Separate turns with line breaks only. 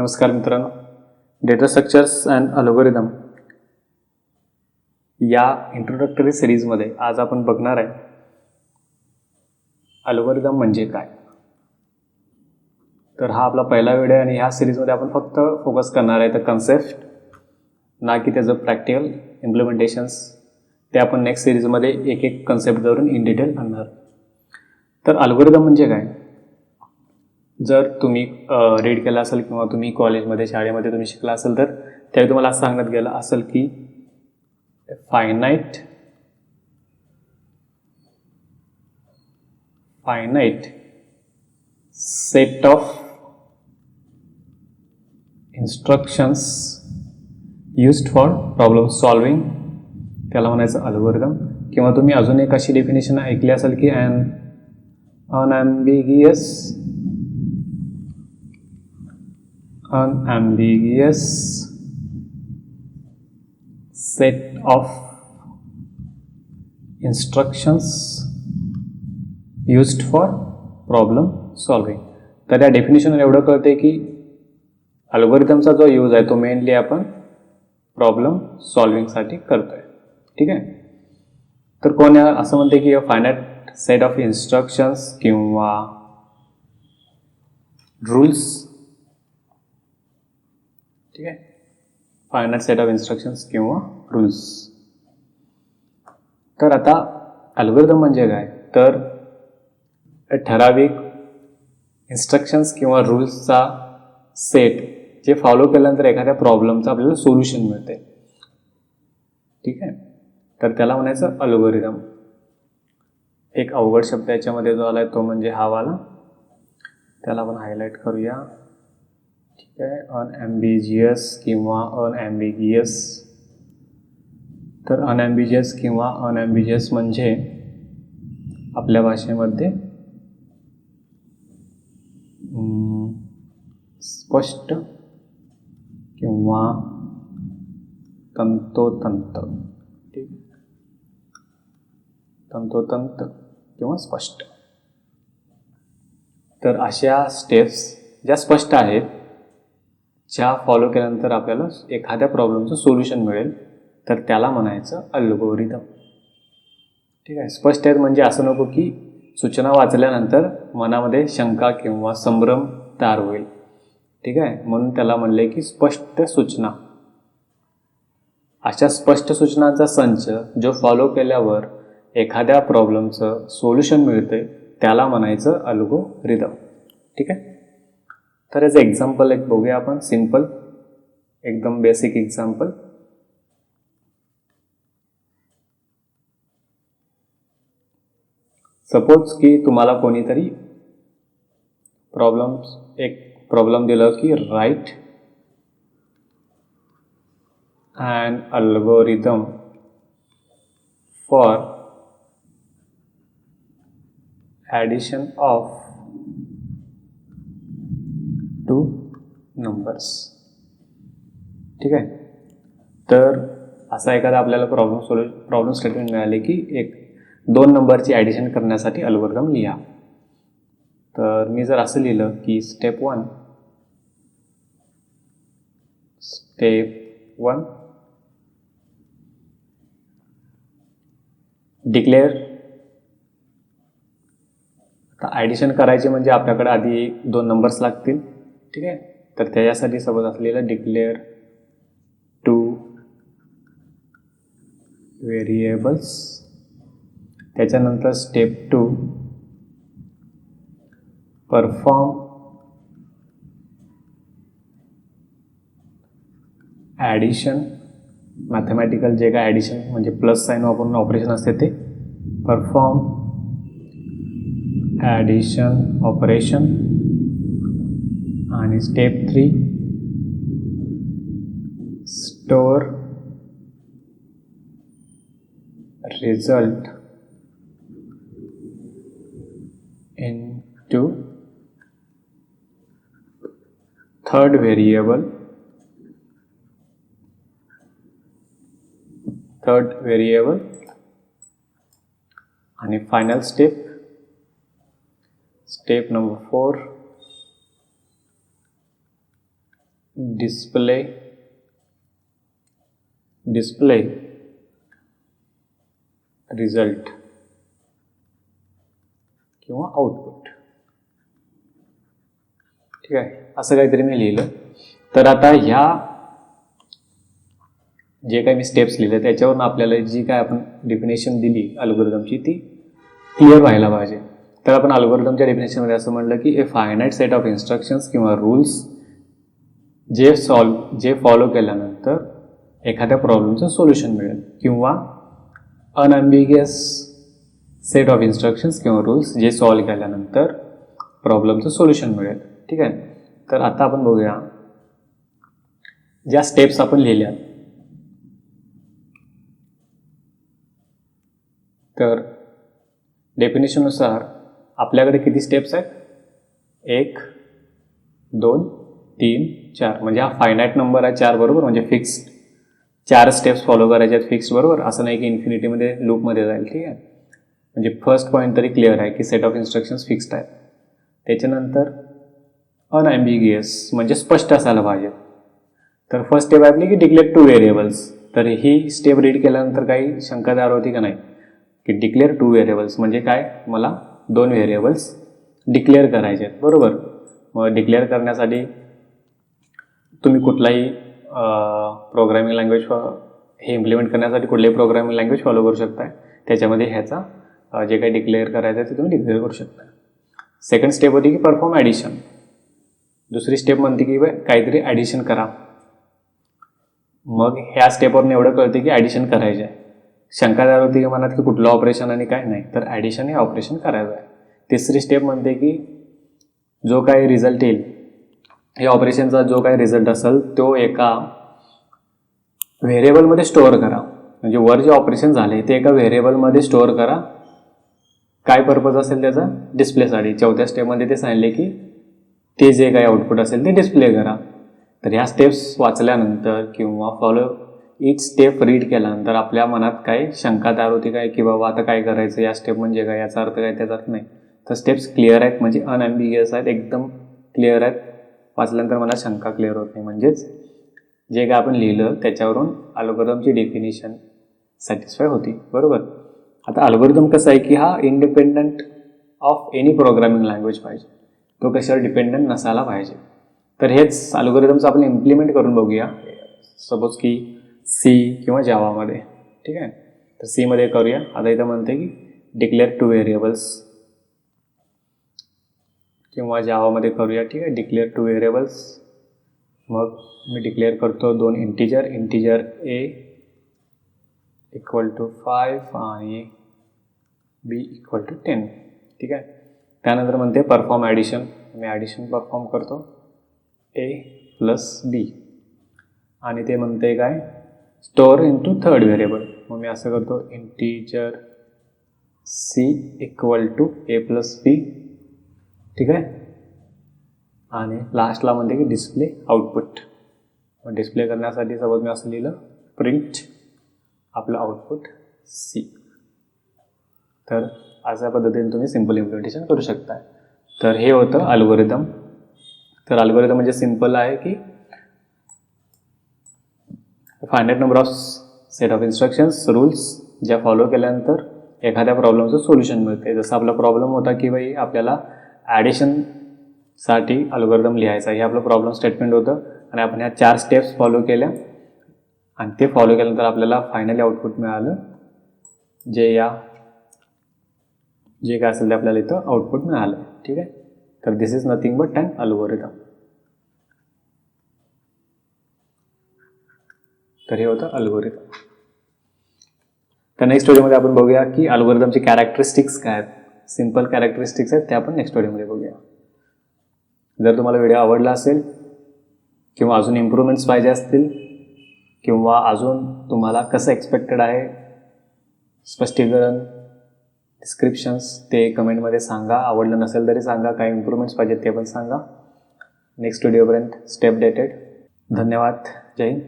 नमस्कार मित्रांनो. Data structures and algorithm या इंट्रोडक्टरी सिरीजमध्ये आज आपण बघणार आहे अल्गोरिदम म्हणजे काय? तर हा आपला पहिला व्हिडिओ आहे आणि ह्या सिरीजमध्ये आपण फक्त फोकस करणार आहे तर कन्सेप्ट ना की त्याचं प्रॅक्टिकल इम्प्लिमेंटेशन्स ते आपण नेक्स्ट सिरीजमध्ये एक एक कन्सेप्ट धरून इन डिटेल आणणार. तर अल्गोरिदम म्हणजे काय? जर तुम्ही रीड केला असेल किंवा तुम्ही कॉलेजमध्ये शाळेमध्ये तुम्ही शिकला असेल तर त्यावेळी तुम्हाला असं सांगण्यात गेलं असेल की finite finite set of instructions used for problem solving त्याला म्हणायचं अल्गोरिदम किंवा तुम्ही अजून एक अशी डेफिनेशन ऐकली असेल की अन अनॲम्बिगियस unambiguous set of instructions used for problem solving. तर या डेफिनेशन एवढं कळते की अल्गोरिदमचा जो यूज आहे तो मेनली आपण प्रॉब्लेम सॉल्विंगसाठी करतोय. ठीक आहे? तर कोण असं म्हणते की फायनाट सेट ऑफ इन्स्ट्रक्शन्स किंवा रूल्स ठीक आहे फायनल सेट ऑफ इन्स्ट्रक्शन्स किंवा रूल्स तर आता अल्गोरिदम म्हणजे काय? तर ठराविक इन्स्ट्रक्शन्स किंवा रूल्सचा सेट जे फॉलो केल्यानंतर एखाद्या प्रॉब्लेमचं आपल्याला सोल्युशन मिळते. ठीक आहे? तर त्याला म्हणायचं अल्गोरिदम एक अवघड शब्द याच्यामध्ये जो आला आहे तो म्हणजे हा वाला. त्याला आपण हायलाईट करूया. ठीक आहे. अनॲम्बिजियस किंवा अनॲम्बिगियस तर अनॲम्बिजियस किंवा अनॲम्बिजियस म्हणजे आपल्या भाषेमध्ये स्पष्ट किंवा तंतोतंत. ठीक. तंतोतंत किंवा स्पष्ट. तर अशा स्टेप्स ज्या स्पष्ट आहेत ज्या फॉलो केल्यानंतर आपल्याला एखाद्या प्रॉब्लेमचं सोल्युशन मिळेल तर त्याला म्हणायचं अल्गोरिदम ठीक आहे? स्पष्ट आहेत म्हणजे असं नको की सूचना वाचल्यानंतर मनामध्ये शंका किंवा संभ्रम तयार होईल. ठीक आहे? म्हणून त्याला म्हणले की स्पष्ट सूचना. अशा स्पष्ट सूचनांचा संच जो फॉलो केल्यावर एखाद्या प्रॉब्लेमचं सोल्युशन मिळते त्याला म्हणायचं अल्गोरिदम ठीक आहे? तर याचं एक्झाम्पल एक बघूया आपण. सिम्पल एकदम बेसिक एक्झाम्पल सपोज़ की तुम्हाला कोणीतरी प्रॉब्लेम एक प्रॉब्लेम दिलं की write and algorithm for addition of numbers ठीक आहे? तर असा एखादा आपल्याला प्रॉब्लेम सोल्यू प्रॉब्लेम स्टेटमेंट मिळाले की एक दोन नंबरची ॲडिशन करण्यासाठी अल्गोरिदम लिहा. तर मी जर असं लिहिलं की step one step one declare आता ॲडिशन करायचे म्हणजे आपल्याकडे आधी दोन नंबर्स लागतील. ठीक आहे? तर त्याच्यासाठी सोबत असलेलं डिक्लेअर टू व्हेरिएबल्स त्याच्यानंतर step two perform addition mathematical जे काय ॲडिशन म्हणजे प्लस साईन वापरून ऑपरेशन असते ते. Perform addition operation and step 3 store result into third variable. Third variable. And a final step? Step number 4 display display result किंवा output. ठीक आहे? असं काहीतरी मी लिहिलं. तर आता ह्या जे काही मी स्टेप्स लिहिले त्याच्यावरून आपल्याला जी काय आपण डेफिनेशन दिली अल्गोरिदमची ती क्लिअर व्हायला पाहिजे. तर आपण अल्गोरिदमच्या डेफिनेशनमध्ये असं म्हणलं की a finite set of instructions किंवा रूल्स जे सॉल्व जे फॉलो केल्यानंतर एखाद्या प्रॉब्लेमचं सोल्युशन मिळेल. किंवा अनअम्बिगियस सेट ऑफ इन्स्ट्रक्शन्स किंवा रूल्स जे सॉल्व केल्यानंतर प्रॉब्लेमचं सोल्युशन मिळेल. ठीक आहे? तर आता आपण बघूया. ज्या स्टेप्स आपण लिहिल्या तर डेफिनेशननुसार आपल्याकडे किती स्टेप्स आहेत? एक दोन तीन चार म्हणजे हा फायनाईट नंबर आहे चार बरोबर म्हणजे फिक्स्ड चार स्टेप्स फॉलो करायचे आहेत फिक्स बरोबर असं नाही की इन्फिनिटीमध्ये लूपमध्ये जाईल ठीक आहे? म्हणजे फर्स्ट पॉईंट तरी क्लिअर आहे की सेट ऑफ इन्स्ट्रक्शन्स फिक्स्ड आहेत. त्याच्यानंतर अनॲम्बिगियस म्हणजे स्पष्ट असायला पाहिजे. तर फर्स्ट स्टेप आहे आपली की डिक्लेअर टू व्हेरिएबल्स तर ही स्टेप रीड केल्यानंतर काही शंका तयार होती का नाही? की डिक्लेअर टू व्हेरिएबल्स म्हणजे काय? मला दोन व्हेरिएबल्स डिक्लेअर करायचे आहेत बरोबर? मग डिक्लेअर करण्यासाठी तुम्ही कुठलाही प्रोग्रामिंग लँग्वेज हे इम्प्लिमेंट करण्यासाठी कुठलेही प्रोग्रामिंग लँग्वेज फॉलो करू शकताय. त्याच्यामध्ये ह्याचा जे काही डिक्लेअर करायचं आहे ते तुम्ही डिक्लेअर करू शकता सेकंड स्टेप होती की परफॉर्म ॲडिशन दुसरी स्टेप म्हणते की काहीतरी ॲडिशन करा. मग ह्या स्टेपवरून एवढं कळते की ॲडिशन करायचे आहे शंका झाली होती की मनात की कुठलं ऑपरेशन आणि काय नाही. तर ॲडिशन हे ऑपरेशन करायचं आहे तिसरी स्टेप म्हणते की जो काही रिझल्ट येईल हे ऑपरेशनचा जो काही रिझल्ट असेल तो एका व्हेरिएबलमध्ये स्टोअर करा. म्हणजे वर जे ऑपरेशन झाले ते एका व्हेरिएबलमध्ये स्टोअर करा. काय पर्पज असेल त्याचा? डिस्प्लेसाठी चौथ्या स्टेपमध्ये ते सांगितले की ते जे काही आउटपुट असेल ते डिस्प्ले करा. तर ह्या स्टेप्स वाचल्यानंतर किंवा फॉलो इच स्टेप रीड केल्यानंतर आपल्या मनात काही शंका तयार होती काय? की बाबा आता काय करायचं? या स्टेप म्हणजे काय? याचा अर्थ काय? त्याचा अर्थ नाही. तर स्टेप्स क्लिअर आहेत म्हणजे अनॲम्बिगियस आहेत एकदम क्लिअर आहेत. वाचल्यानंतर मला शंका क्लिअर होत नाही. म्हणजेच जे काय आपण लिहिलं त्याच्यावरून अल्गोरिदमची डेफिनेशन सॅटिस्फाय होती. बरोबर? आता अल्गोरिदम कसं आहे की हा independent of any programming language पाहिजे. तो कशावर डिपेंडंट नसायला पाहिजे. तर हेच अल्गोरिदमचं आपण इम्प्लिमेंट करून बघूया. सपोज की सी किंवा जावामध्ये ठीक आहे? तर सीमध्ये करूया. आता इथं म्हणते की डिक्लेअर टू व्हेरिएबल्स किंवा जावामध्ये करूया ठीक आहे डिक्लेअर टू व्हेरिएबल्स मग मी डिक्लेअर करतो दोन integer integer A equal to five आणि बी इक्वल टू टेन ठीक आहे? त्यानंतर म्हणते परफॉर्म ॲडिशन मी ॲडिशन परफॉर्म करतो. ए प्लस बी आणि ते म्हणते काय? Store into third variable मग मी असं करतो integer C equal to A plus B ठीक आहे? आणि लास्टला म्हणते की डिस्प्ले आउटपुट डिस्प्ले करण्यासाठी सपोज मी असं लिहिलं प्रिंट आपलं आउटपुट सी तर अशा पद्धतीने तुम्ही सिंपल इम्प्लिमेंटेशन करू शकता. तर हे होतं अल्गोरिदम तर अल्गोरिदम म्हणजे सिंपल आहे की finite number of set of instructions rules ज्या फॉलो केल्यानंतर एखाद्या प्रॉब्लेमचं सोल्युशन मिळते जसं आपला प्रॉब्लेम होता की बाई आपल्याला ॲडिशनसाठी अल्गोरिदम लिहायचा हे आपलं प्रॉब्लेम स्टेटमेंट होतं. आणि आपण ह्या चार स्टेप्स फॉलो केल्या. आणि ते फॉलो केल्यानंतर आपल्याला फायनली आउटपुट मिळालं. जे या जे काय असेल ते आपल्याला इथं आउटपुट मिळालं. ठीक आहे? तर this is nothing but an algorithm तर हे होतं अल्गोरिदम तर नेक्स्ट व्हिडिओमध्ये आपण बघूया की अल्गोरिदमचे कॅरेक्टरिस्टिक्स काय आहेत. सिंपल कॅरेक्टरिस्टिक्स आहेत त्या आपण नेक्स्ट व्हिडिओमध्ये बघूया. जर तुम्हाला व्हिडिओ आवडला असेल किंवा अजून इम्प्रूव्हमेंट्स पाहिजे असतील किंवा अजून तुम्हाला कसं एक्सपेक्टेड आहे स्पष्टीकरण डिस्क्रिप्शन्स ते कमेंटमध्ये सांगा. आवडलं नसेल तरी सांगा. काही इम्प्रूव्हमेंट्स पाहिजेत ते पण सांगा. नेक्स्ट व्हिडिओपर्यंत स्टेप डेटेड धन्यवाद. जय हिंद.